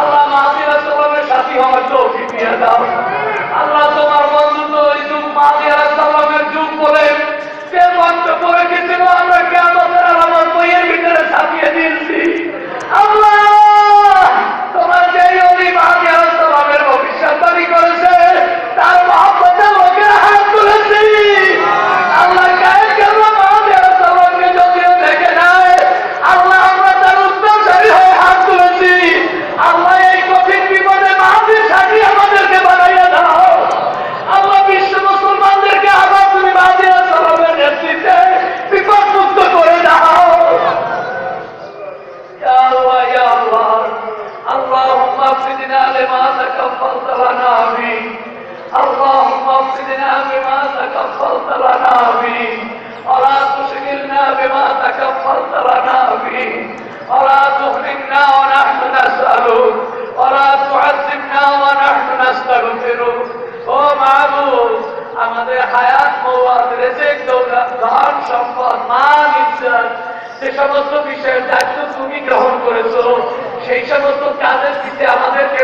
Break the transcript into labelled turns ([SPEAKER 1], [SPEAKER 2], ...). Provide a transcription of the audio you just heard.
[SPEAKER 1] আল্লাহ اللهم اغفرنا لما تكفلت لنا به اللهم اغفرنا بما تكفلت لنا به ولا تشغلنا بما تكفلت لنا به ولا تهلكنا ونحن نسألك ولا تعذبنا ونحن نستغفرك ও মাহবুব আমাদের হায়াত মৌয়াদ রেজেক দৌলত ধন সম্পদ মান ইজ্জত যে সমস্ত বিষয়ের দায়িত্ব তুমি গ্রহণ করেছো সেই সমস্ত কাজের দিকে আমাদেরকে